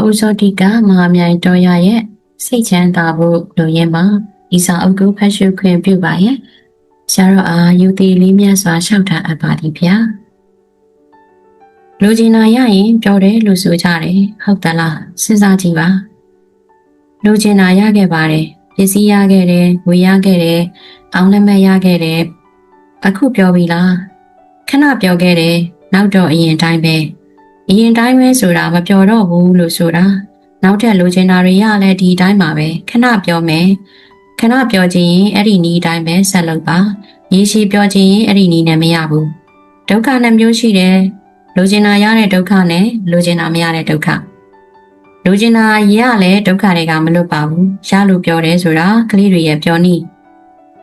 တော်ဦးစောတိကမဟာမြိုင်တော်ရရဲ့စိတ်ချမ်းသာဖို့လိုရင်းမှာဤစာအုပ်ကိုဖတ်ရှုခွင့်ပြုပါရဲ့ဆရာတော်အားယူသည်လေးမြတ်စွာရှောက်ထားအပ်ပါသည်ဗျာလူကျင်နာရရင်ပြောတယ်လို့ဆိုကြတယ်ဟုတ်သလားစဉ်းစားကြည့်ပါလူကျင်နာရခဲ့ပါတယ်ပစ္စည်းရခဲ့တယ်ဝေရခဲ့တယ်အောင်လက်မဲ့ရခဲ့တယ်အခုပြောပြီလားခဏပြောခဲ့တယ်နောက်တော့အရင်တိုင်းပဲ အရင်တိုင်းပဲဆိုတာမပြောတော့ဘူးလို့ဆိုတာနောက်ထပ်လူကျင်နာတွေရလဲဒီတိုင်းပါပဲခဏပြောမယ်ခဏပြောချင်ရင်အဲ့ဒီနီးတိုင်းပဲဆက်လုပ်ပါရေရှည်ပြောချင်ရင်အဲ့ဒီနီးနဲ့မရဘူးဒုက္ခနှမျိုးရှိတယ်လူကျင်နာရတဲ့ဒုက္ခနဲ့လူကျင်နာမရတဲ့ဒုက္ခလူကျင်နာရလဲဒုက္ခတွေကမလွတ်ပါဘူးရလို့ပြောတယ်ဆိုတာကလေးတွေရဲ့ပြောနည်း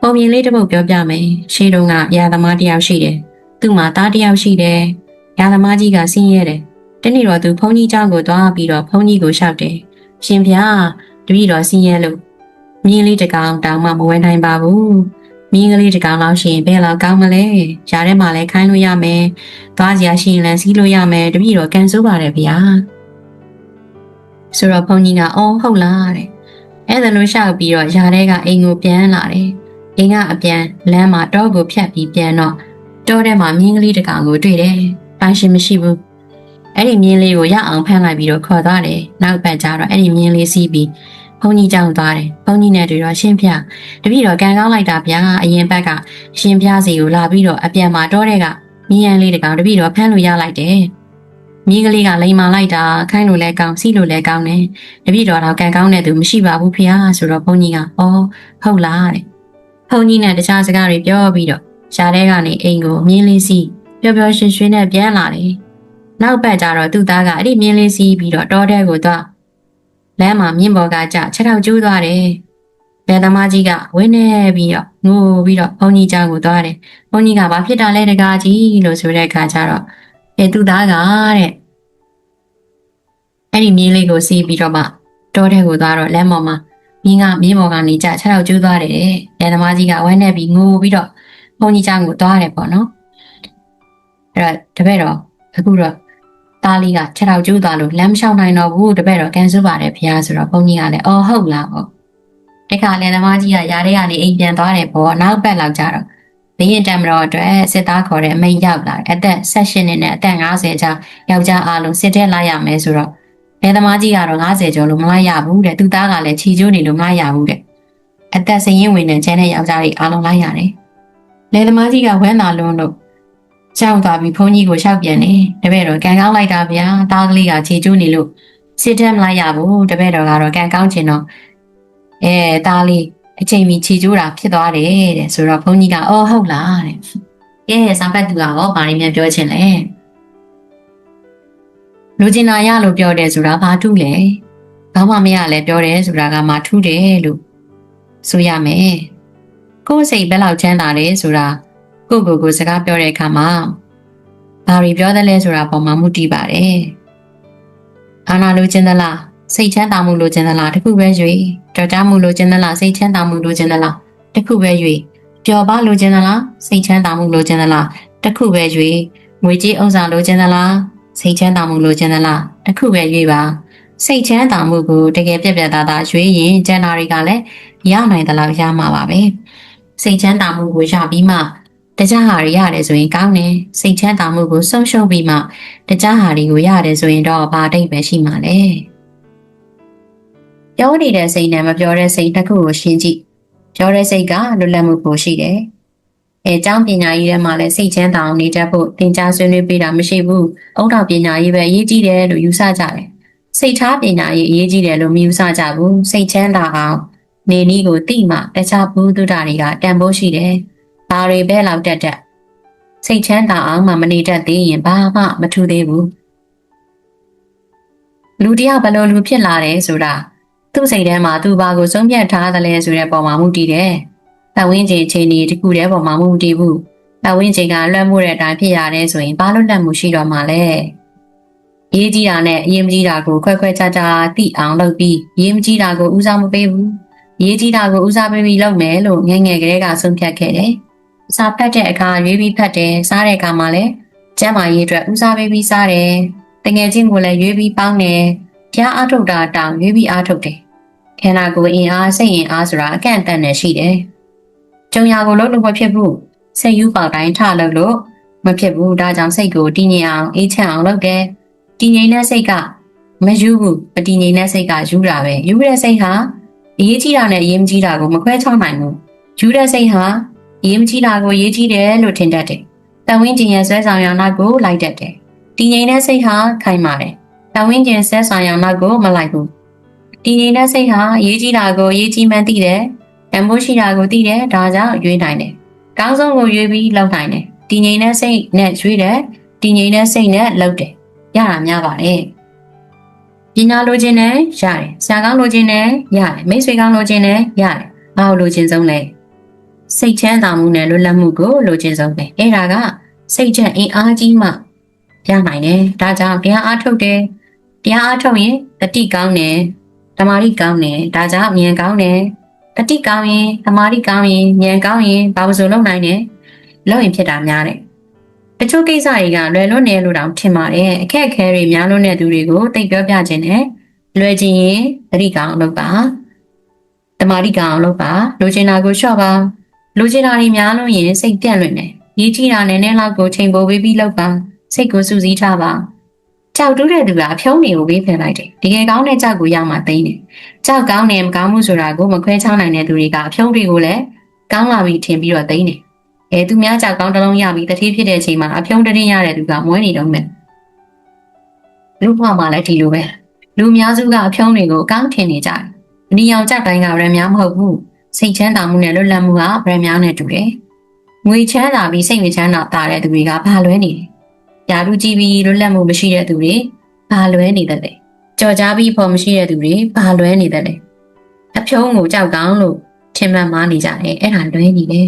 ပုံမြင်လေးတစ်ပုဒ်ပြောပြမယ်ရှေးတုန်းကရာသမားတစ်ယောက်ရှိတယ်သူ့မှာသားတစ်ယောက်ရှိတယ်ရာသမားကြီးကဆင်းရဲတယ် တနေ့တော့သူဘုန်းကြီးเจ้าကိုသွားပြီးတော့ဘုန်းကြီးကိုလျှောက်တယ်ရှင်ဗျာတပည့်တော်ဆင်းရဲလို့မြင်းလေးတစ်ကောင်တောင်မှမဝဲနိုင်ပါဘူးမြင်းကလေးတစ်ကောင်လောက်ရှင်ဘယ်လောက်ကောင်းမလဲရှားထဲမှာလည်းခိုင်းလို့ရမယ်သွားစရာရှိရင်လည်းစီးလို့ရမယ်တပည့်တော်ကန်ဆိုးပါတယ်ဗျာဆိုတော့ဘုန်းကြီးကအော်ဟုတ်လားတဲ့အဲ့ဒါလို့ရှောက်ပြီးတော့ယားထဲကအိမ်ကိုပြန်လာတယ်အိမ်ကအပြန်လမ်းမှာတောကိုဖြတ်ပြီးပြန်တော့တောထဲမှာမြင်းကလေးတစ်ကောင်ကိုတွေ့တယ်ပိုင်ရှင်မရှိဘူး အဲ့ဒီမြင်းလေးကိုရအောင်ဖမ်းလိုက်ပြီးတော့ခေါ်သွားတယ်နောက်ပတ်ကျတော့အဲ့ဒီမြင်းလေးစီးပြီးဘုန်းကြီးကြောင်းသွားတယ်ဘုန်းကြီးနဲ့တွေ့တော့ရှင်းပြတပည့်တော်ကန်ကောင်းလိုက်တာဗျာအရင်ဘက်ကရှင်းပြစီကိုလာပြီးတော့အပြန်မှာတောတဲ့ကမြင်းရန်လေးတစ်ကောင်တပည့်တော်ဖမ်းလို့ရလိုက်တယ်မြင်းကလေးကလိန်မာလိုက်တာခိုင်းလို့လဲကောင်းစီလို့လဲကောင်းတယ်တပည့်တော်တော့ကန်ကောင်းတဲ့သူမရှိပါဘူးဖေဟာဆိုတော့ဘုန်းကြီးကအော်ဟုတ်လားတဲ့ဘုန်းကြီးနဲ့တခြားစကားတွေပြောပြီးတော့ရှားတဲ့ကနေအိမ်ကိုမြင်းလေးစီးပျော်ပျော်ရွှင်ရွှင်နဲ့ပြန်လာတယ် နောက်ပတ်ကျတော့သူ့သားကအဲ့ဒီမြင်းလေးစီးပြီးတော့တောထဲကိုသွားလမ်းမှာမြင်းပေါ်ကကြခြေထောက်ကျိုးသွားတယ်ဘယ်သမားကြီးကဝင်းနေပြီးတော့ငိုပြီးတော့ဘုန်းကြီးเจ้าကိုသွားတယ်ဘုန်းကြီးကဘာဖြစ်တာလဲတကားကြီးလို့ဆိုတဲ့အခါကျတော့အဲသူ့သားကတဲ့အဲ့ဒီမြင်းလေးကိုစီးပြီးတော့မှတောထဲကိုသွားတော့လမ်းပေါ်မှာမြင်းကမြင်းပေါ်ကနေကြခြေထောက်ကျိုးသွားတယ်ဘယ်သမားကြီးကဝင်းနေပြီးငိုပြီးတော့ဘုန်းကြီးเจ้าကိုသွားတယ်ပေါ့နော်အဲ့တော့တပည့်တော်အခုတော့ သားလေးကခြေထောက်ကျိုးသွားလို့လမ်းမလျှောက်နိုင်တော့ဘူးတပည့်တော်ကန်ဆူပါတယ်ဖះဆိုတော့ဘုန်းကြီးကလည်းအော်ဟုတ်လားပေါ့တခါလည်းသမားကြီးကရားထဲကနေအိမ်ပြန်သွားတယ်ပေါ့နောက်ပတ်လောက်ကြတော့ဘင်းရင်တံမတော်အတွက်စစ်သားခေါ်တဲ့အမိန့်ရောက်လာတယ်အသက်16နှစ်နဲ့အသက်50ကြားယောက်ျားအားလုံးစစ်တဲ့လိုက်ရမယ်ဆိုတော့ဘယ်သမားကြီးကတော့90ကျော်လို့မလိုက်ရဘူးတဲ့သူသားကလည်းခြီကျိုးနေလို့မလိုက်ရဘူးတဲ့အသက်စရင်ဝင်တဲ့ကျန်တဲ့ယောက်ျားတွေအားလုံးလိုက်ရတယ်လေသမားကြီးကဝမ်းသာလွန်းလို့ ကြောက်သွားပြီးဘုန်းကြီးကိုရှောက်ပြန်တယ်တပည့်တော်ကန်ကောင်းလိုက်တာဗျာတားကလေးကခြေကျိုးနေလို့စစ်တဲ့မလိုက်ရဘူးတပည့်တော်ကတော့ကန်ကောင်းချင်တော့အဲတားလေးအချိန်မီခြေကျိုးတာဖြစ်သွားတယ်တဲ့ဆိုတော့ဘုန်းကြီးကအော်ဟုတ်လားတဲ့ကဲစာဖတ်သူကရောဘာရင်းများပြောချင်လဲလူကျင်နာရလို့ပြောတယ်ဆိုတာဘာထူးလဲဘာမှမရလဲပြောတယ်ဆိုတာကမှထူးတယ်လို့ဆိုရမယ်ကိုယ်စိတ်ဘယ်လောက်ချမ်းသာလဲဆိုတာ ကိုယ့်ကိုယ်ကိုစကားပြောတဲ့အခါမှာဘာတွေပြောသလဲဆိုတာပေါ်မှာမူတည်ပါတယ်အာနာလိုချင်သလားစိတ်ချမ်းသာမှုလိုချင်သလားတခုပဲ၍ကြော်ကြားမှုလိုချင်သလားစိတ်ချမ်းသာမှုလိုချင်သလားတခုပဲ၍ပျော်ပါလိုချင်သလားစိတ်ချမ်းသာမှုလိုချင်သလားတခုပဲ၍ငွေကြေးဥစ္စာလိုချင်သလားစိတ်ချမ်းသာမှုလိုချင်သလားတခုပဲ၍ပါစိတ်ချမ်းသာမှုကိုတကယ်ပြက်ပြက်သားသားရွေးရင်ကျန်တာတွေကလည်းရနိုင်သလောက်ရမှာပါပဲစိတ်ချမ်းသာမှုကိုရပြီးမှ တခြားဟာတွေရတယ်ဆိုရင်ကောင်းတယ်စိတ်ချမ်းသာမှုကိုဆုံးရှုံးပြီးမှတခြားဟာတွေကိုရတယ်ဆိုရင်တော့ဘာအတိတ်ပဲရှိမှာလဲပြောနေတဲ့စိတ်နဲ့မပြောတဲ့စိတ်တစ်ခုကိုရှင်းကြည့်ပြောတဲ့စိတ်ကလွတ်လပ်မှုကိုရှိတယ်အဲအကြောင်းပညာရေးထဲမှာလည်းစိတ်ချမ်းသာအောင်နေတတ်ဖို့သင်ကြားဆွေးနွေးပေးတာမရှိဘူးအုတ်တော်ပညာရေးပဲအရေးကြီးတယ်လို့ယူဆကြတယ်စိတ်ထားပညာရေးအရေးကြီးတယ်လို့မယူဆကြဘူးစိတ်ချမ်းသာအောင်နေနည်းကိုသိမှတခြားဘူးတုဒ္ဒတွေကတန်ဖိုးရှိတယ်။ ဘာတွေပဲလောက်တက်တက်စိတ်ချမ်းသာအောင်မှမနေတတ်သေးရင်ဘာမှမထူသေးဘူး။လူတယောက်ဘယ်လိုလူဖြစ်လာတယ်ဆိုတာသူ့စိတ်ထဲမှာသူဘာကိုဆုံးဖြတ်ထားသလဲဆိုတဲ့ပုံမှာမူတည်တယ်။ပတ်ဝန်းကျင်အခြေအနေတစ်ခုတည်းပုံမှာမူတည်ဘူး။ပတ်ဝန်းကျင်ကလွှမ်းမိုးတဲ့အတိုင်းဖြစ်ရတယ်ဆိုရင်ဘာလို့လက်မှုရှိတော့မှလဲ။ရေးကြီးတာနဲ့အရေးမကြီးတာကိုခွဲခွဲခြားခြားသိအောင်လုပ်ပြီးရေးမကြီးတာကိုဦးစားမပေးဘူး။ရေးကြီးတာကိုဦးစားပေးပြီးလုပ်မယ်လို့ငယ်ငယ်ကလေးကဆုံးဖြတ်ခဲ့တယ်။ စာဖတ်တဲ့အခါရွေးပြီးဖတ်တယ်။စားတဲ့အခါမှာလည်းကျမ်းမာရေးအတွက်ဦးစားပေးပြီးစားတယ်။တငယ်ချင်းကိုလည်းရွေးပြီးပေါင်းတယ်။တတရားအားထုတ်တာတောင်ရွေးပြီးအားထုတ်တယ်ခန္ဓာကိုယ်အင်အားစိတ်အင်အားဆိုတာအကန့်အသတ်နဲ့ရှိတယ်ကြုံရကိုလုံးလို့မဖြစ်ဘူးစိတ်ယူပေါက်တိုင်းထလို့လို့မဖြစ်ဘူးဒါကြောင့်စိတ်ကိုတည်ငြိမ်အောင်အေးချမ်းအောင်လုပ်တယ်တည်ငြိမ်တဲ့စိတ်ကမယူဘူးမတည်ငြိမ်တဲ့စိတ်ကယူတာပဲယူတဲ့စိတ်ဟာအရေးကြီးတာနဲ့အရေးမကြီးတာကိုမခွဲခြားနိုင်ဘူးယူတဲ့စိတ်ဟာ အရေးမကြီးတာကိုအရေးကြီးတယ်လို့ထင်တတ်တယ်တဝင်းကျင်ရဲ့ဆွဲဆောင်ရနောက်ကိုလိုက်တတ်တယ်တည်ငြိမ်တဲ့စိတ်ဟာခိုင်ပါတယ်တဝင်းကျင်ဆွဲဆောင်ရနောက်ကိုမလိုက်ဘူးတည်ငြိမ်တဲ့စိတ်ဟာအရေးကြီးတာကိုအရေးကြီးမှန်းသိတယ်တန်ဖိုးရှိတာကိုသိတယ်ဒါကြောင့်ရွေးနိုင်တယ်ကောင်းဆုံးကိုရွေးပြီးလုပ်နိုင်တယ်တည်ငြိမ်တဲ့စိတ်နဲ့ရွေးတယ်တည်ငြိမ်တဲ့စိတ်နဲ့လုပ်တယ်ရတာများပါတယ်ပညာလိုချင်တယ်ရတယ်ဆရာကောင်းလိုချင်တယ်ရတယ်မိတ်ဆွေကောင်းလိုချင်တယ်ရတယ်ဘာလို့လိုချင်ဆုံးလဲ စိတ်ချမ်းသာမှုနဲ့လွတ်လပ်မှုကိုလိုချင်ဆုံးပဲအဲ့ဒါကစိတ်ချက်အင်အားကြီးမှရနိုင်တယ်ဒါကြောင့်တရားအားထုတ်တယ်တရားအားထုတ်ရင်တတိကောင်းတယ်တမာတိကောင်းတယ်ဒါကြောင့်ဉာဏ်ကောင်းတယ်တတိကောင်းရင်တမာတိကောင်းရင်ဉာဏ်ကောင်းရင်ဘာလို့ဆိုလုပ်နိုင်တယ်လုပ်ရင်ဖြစ်တာများတယ်တချို့ကိစ္စတွေကလွယ်လွတ်နေလို့တောင်ထင်ပါတယ်အခက်အခဲတွေများလွန်းတဲ့သူတွေကိုတိတ်ပြောပြခြင်းနဲ့လွယ်ချင်ရင်တတိကောင်းလုပ်ပါတမာတိကောင်းလုပ်ပါလိုချင်တာကိုလျှော့ပါ လိုချင်တာတွေများလို့ရင်စိတ်ပြန့်လွင်တယ်ရေးကြည့်တာနဲ့နဲ့လောက်ကိုချိန်ပိုပေးပြီးလုပ်ပါစိတ်ကိုစူးစီးထားပါကြောက်တူးတဲ့သူကအဖြုံးတွေကိုပေးဖယ်လိုက်တယ်တကယ်ကောင်းတဲ့ကြောက်ကိုရမှသိနေကြောက်ကောင်းတယ်မကောင်းမှုဆိုတာကိုမခွဲခြားနိုင်တဲ့သူတွေကအဖြုံးတွေကိုလည်းကောင်းလာပြီထင်ပြီးတော့သိနေအဲသူများကြောက်ကောင်းတစ်လုံးရပြီးတတိဖြစ်တဲ့အချိန်မှာအဖြုံးတရင်ရတဲ့သူကမွဲနေတော့မယ်လူ့ဘဝမှာလည်းဒီလိုပဲလူအများစုကအဖြုံးတွေကိုကောင်းထင်နေကြတယ်အနီရောင်ကြောက်တိုင်းကလည်းများမဟုတ်ဘူး စိတ်ချမ်းသာမှုနဲ့လွတ်လပ်မှုကဗရန်များနဲ့တူတယ်ငွေချမ်းသာပြီးစိတ်မချမ်းသာတာတဲ့သူတွေကဘာလွဲနေလဲ။ယာရုကြည့်ပြီးလွတ်လပ်မှုမရှိတဲ့သူတွေဘာလွဲနေတယ်လဲ။ကြော်ကြားပြီးဖို့မရှိတဲ့သူတွေဘာလွဲနေတယ်လဲ။အဖြုံးကိုကြောက်ကောင်းလို့ထင်မှန်မားနေကြတယ်အဲ့ဒါလွဲနေတယ်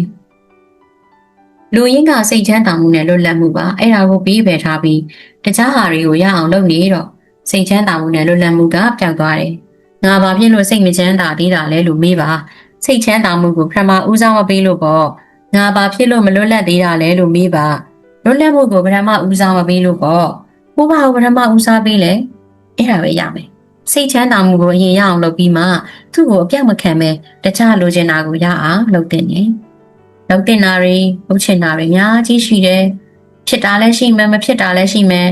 ။လူရင်းကစိတ်ချမ်းသာမှုနဲ့လွတ်လပ်မှုပါအဲ့ဒါကိုပြီးပယ်ထားပြီးတခြားဟာတွေကိုရအောင်လုပ်နေတော့စိတ်ချမ်းသာမှုနဲ့လွတ်လပ်မှုကပျောက်သွားတယ်။ငါဘာဖြစ်လို့စိတ်မချမ်းသာသေးတာလဲလို့မေးပါ။ စိတ်ချမ်းသာမှုကိုပထမဦးစားမပေးလို့ပေါ့။ငါဘာဖြစ်လို့မလွတ်လပ်သေးတာလဲလို့မေးပါလွတ်လပ်မှုကိုပထမဦးစားမပေးလို့ပေါ့ဘိုးဘာကိုပထမဦးစားပေးလဲအဲ့ဒါပဲရမယ်စိတ်ချမ်းသာမှုကိုအရင်ရအောင်လုပ်ပြီးမှသူ့ကိုအပြောက်မခံပဲတခြားလိုချင်တာကိုရအောင်လုပ်တင်နေလုပ်တင်တာတွေလုပ်ချင်တာတွေအများကြီးရှိတယ်ဖြစ်တာလည်းရှိမယ်မဖြစ်တာလည်းရှိမယ်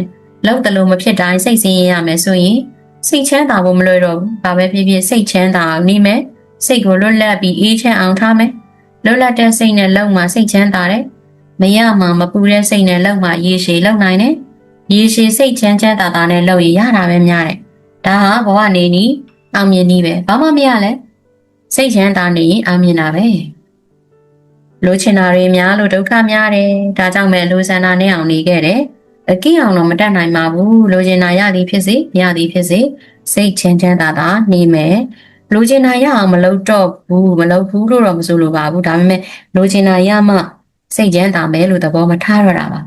လုပ်တယ်လို့မဖြစ်တိုင်းစိတ်ဆင်းရဲရမယ်ဆိုရင်စိတ်ချမ်းသာဖို့မလွယ်တော့ဘူး။ဘာပဲဖြစ်ဖြစ်စိတ်ချမ်းသာအောင်နေမယ်။ စိတ်ကိုလွတ်လပ်ပြီးအေးချမ်းအောင်ထားမယ်။လွတ်လပ်တဲ့စိတ်နဲ့လုံမှစိတ်ချမ်းသာတယ်။မရမှမပူတဲ့စိတ်နဲ့လုံမှရေရှည်လုံနိုင်တယ်။ရေရှည်စိတ်ချမ်းချမ်းသာသာနဲ့လုံရရတာပဲများတယ်။ဒါဟာဘဝနေနီးအောင်မြင်နီးပဲ။ဘာမှမရလဲ။စိတ်ချမ်းသာနေရင်အောင်မြင်တာပဲ။လိုချင်တာတွေများလို့ဒုက္ခများတယ်။ဒါကြောင့်ပဲလိုဆန္ဒနဲ့အောင်နေခဲ့တယ်။အကိအောင်တော့မတတ်နိုင်ပါဘူးလိုချင်တာရသည်ဖြစ်စေမရသည်ဖြစ်စေစိတ်ချမ်းချမ်းသာသာနေမယ် လိုချင်တာရအောင်မလုပ်တော့ဘူးမလုပ်ဘူးလို့တော့မဆိုလိုပါဘူးဒါပေမဲ့လိုချင်တာရမှစိတ်ချမ်းသာမယ်လို့သဘောမထားရတာပါ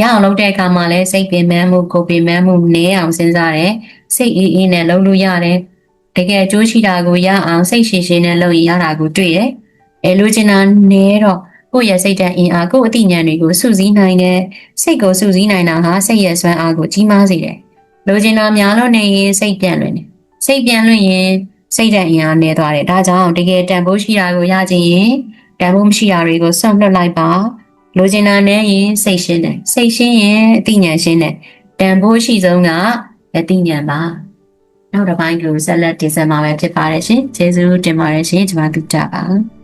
ရအောင်လုပ်တဲ့အခါမှာလည်းစိတ်ပင်ပန်းမှုကိုယ်ပင်ပန်းမှုနည်းအောင်စဉ်းစားတယ်စိတ်အေးအေးနဲ့လုပ်လို့ရတယ်တကယ်အကျိုးရှိတာကိုရအောင်စိတ်ရှည်ရှည်နဲ့လုပ်ရင်ရတာကိုတွေ့တယ်အဲလိုချင်တာနည်းတော့ကိုယ့်ရဲ့စိတ်ဓာတ်အင်အားကိုယ့်အသိဉာဏ်တွေကိုစုစည်းနိုင်တဲ့စိတ်ကိုစုစည်းနိုင်တာဟာစိတ်ရဲ့စွမ်းအားကိုကြီးမားစေတယ်။လိုချင်တာများလို့နေရင်စိတ်ပြန့်လွင်တယ်။စိတ်ပြန့်လွင်ရင် စိတ်ဓာတ်အင်အားနည်းသွားတယ်။ဒါကြောင့်တကယ်တန်ဖိုးရှိတာကိုရခြင်းရင်တန်ဖိုးမရှိတာတွေကိုစွန့်လွတ်လိုက်ပါ။လိုချင်တာနဲ့ရင်စိတ်ရှင်းတယ်။စိတ်ရှင်းရင်အသိဉာဏ်ရှင်းတယ်။တန်ဖိုးရှိဆုံးကအသိဉာဏ်ပါ။နောက်တစ်ပိုင်းကိုဆက်လက်တင်ဆက်မှာပဲဖြစ်ပါတယ်ရှင်။ကျေးဇူးတင်ပါတယ်ရှင်။ကျွန်မတို့ကြပါ